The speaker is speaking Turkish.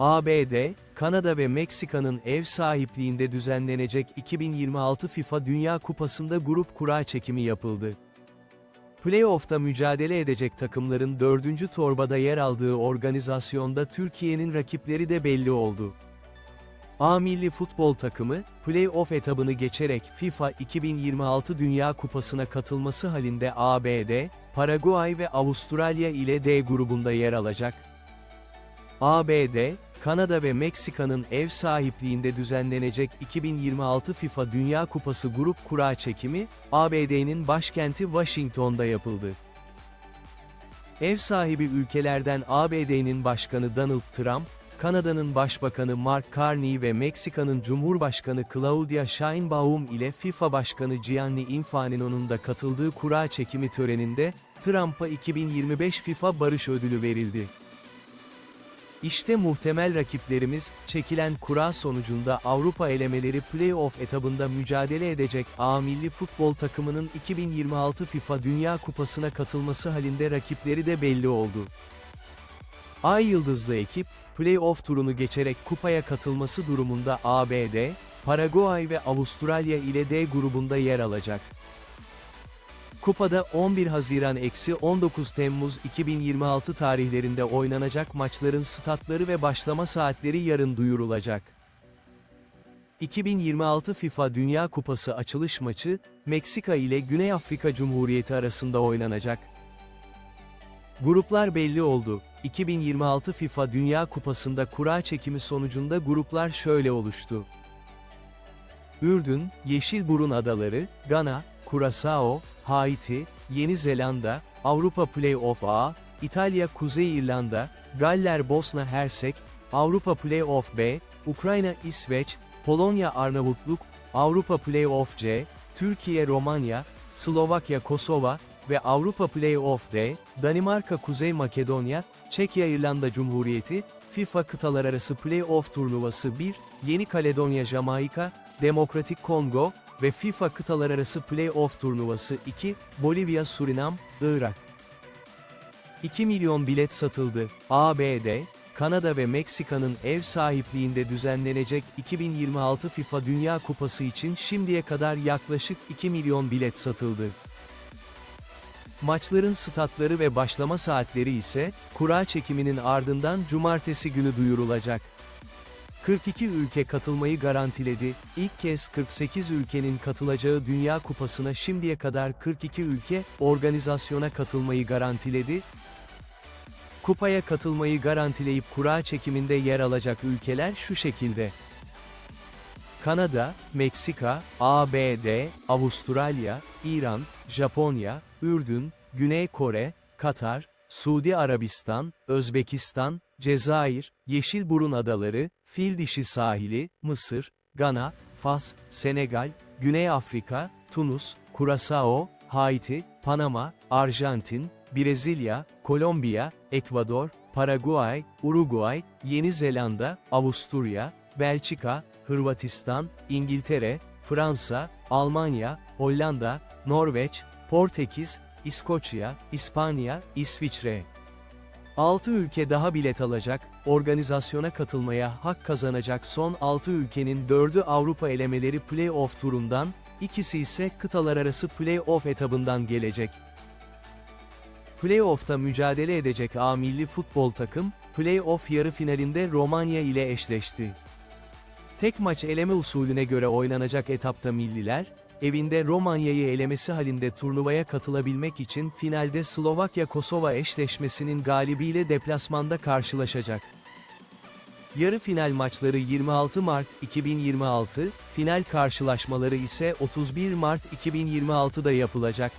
ABD, Kanada ve Meksika'nın ev sahipliğinde düzenlenecek 2026 FIFA Dünya Kupası'nda grup kura çekimi yapıldı. Playoff'ta mücadele edecek takımların dördüncü torbada yer aldığı organizasyonda Türkiye'nin rakipleri de belli oldu. A milli futbol takımı, play-off etabını geçerek FIFA 2026 Dünya Kupası'na katılması halinde ABD, Paraguay ve Avustralya ile D grubunda yer alacak. ABD, Kanada ve Meksika'nın ev sahipliğinde düzenlenecek 2026 FIFA Dünya Kupası grup kura çekimi, ABD'nin başkenti Washington'da yapıldı. Ev sahibi ülkelerden ABD'nin başkanı Donald Trump, Kanada'nın Başbakanı Mark Carney ve Meksika'nın Cumhurbaşkanı Claudia Sheinbaum ile FIFA Başkanı Gianni Infantino'nun da katıldığı kura çekimi töreninde, Trump'a 2025 FIFA Barış Ödülü verildi. İşte muhtemel rakiplerimiz, çekilen kura sonucunda Avrupa elemeleri play-off etabında mücadele edecek A milli futbol takımının 2026 FIFA Dünya Kupası'na katılması halinde rakipleri de belli oldu. Ay Yıldızlı ekip, play-off turunu geçerek kupaya katılması durumunda ABD, Paraguay ve Avustralya ile D grubunda yer alacak. Kupada 11 Haziran-19 Temmuz 2026 tarihlerinde oynanacak maçların statları ve başlama saatleri yarın duyurulacak. 2026 FIFA Dünya Kupası açılış maçı, Meksika ile Güney Afrika Cumhuriyeti arasında oynanacak. Gruplar belli oldu. 2026 FIFA Dünya Kupası'nda kura çekimi sonucunda gruplar şöyle oluştu. Ürdün, Yeşilburun Adaları, Gana, Curaçao, Haiti, Yeni Zelanda, Avrupa Play-off A, İtalya Kuzey İrlanda, Galler Bosna Hersek, Avrupa Play-off B, Ukrayna İsveç, Polonya Arnavutluk, Avrupa Play-off C, Türkiye Romanya, Slovakya Kosova ve Avrupa Play-off D, Danimarka Kuzey Makedonya, Çekya İrlanda Cumhuriyeti, FIFA Kıtalar Arası Play-off Turnuvası 1, Yeni Kaledonya Jamaika, Demokratik Kongo ve FIFA Kıtalar Arası Play-off Turnuvası 2, Bolivya Surinam, Irak. 2 milyon bilet satıldı. ABD, Kanada ve Meksika'nın ev sahipliğinde düzenlenecek 2026 FIFA Dünya Kupası için şimdiye kadar yaklaşık 2 milyon bilet satıldı. Maçların statları ve başlama saatleri ise, kura çekiminin ardından cumartesi günü duyurulacak. 42 ülke katılmayı garantiledi. İlk kez 48 ülkenin katılacağı Dünya Kupası'na şimdiye kadar 42 ülke, organizasyona katılmayı garantiledi. Kupaya katılmayı garantileyip kura çekiminde yer alacak ülkeler şu şekilde. Kanada, Meksika, ABD, Avustralya, İran, Japonya, Ürdün, Güney Kore, Katar, Suudi Arabistan, Özbekistan, Cezayir, Yeşilburun Adaları, Fildişi Sahili, Mısır, Gana, Fas, Senegal, Güney Afrika, Tunus, Curaçao, Haiti, Panama, Arjantin, Brezilya, Kolombiya, Ekvador, Paraguay, Uruguay, Yeni Zelanda, Avusturya, Belçika, Hırvatistan, İngiltere, Fransa, Almanya, Hollanda, Norveç, Portekiz, İskoçya, İspanya, İsviçre. 6 ülke daha bilet alacak, organizasyona katılmaya hak kazanacak son 6 ülkenin 4'ü Avrupa elemeleri play-off turundan, ikisi ise kıtalar arası play-off etabından gelecek. Play-off'ta mücadele edecek A milli futbol takım, play-off yarı finalinde Romanya ile eşleşti. Tek maç eleme usulüne göre oynanacak etapta milliler, evinde Romanya'yı elemesi halinde turnuvaya katılabilmek için finalde Slovakya-Kosova eşleşmesinin galibiyle deplasmanda karşılaşacak. Yarı final maçları 26 Mart 2026, final karşılaşmaları ise 31 Mart 2026'da yapılacak.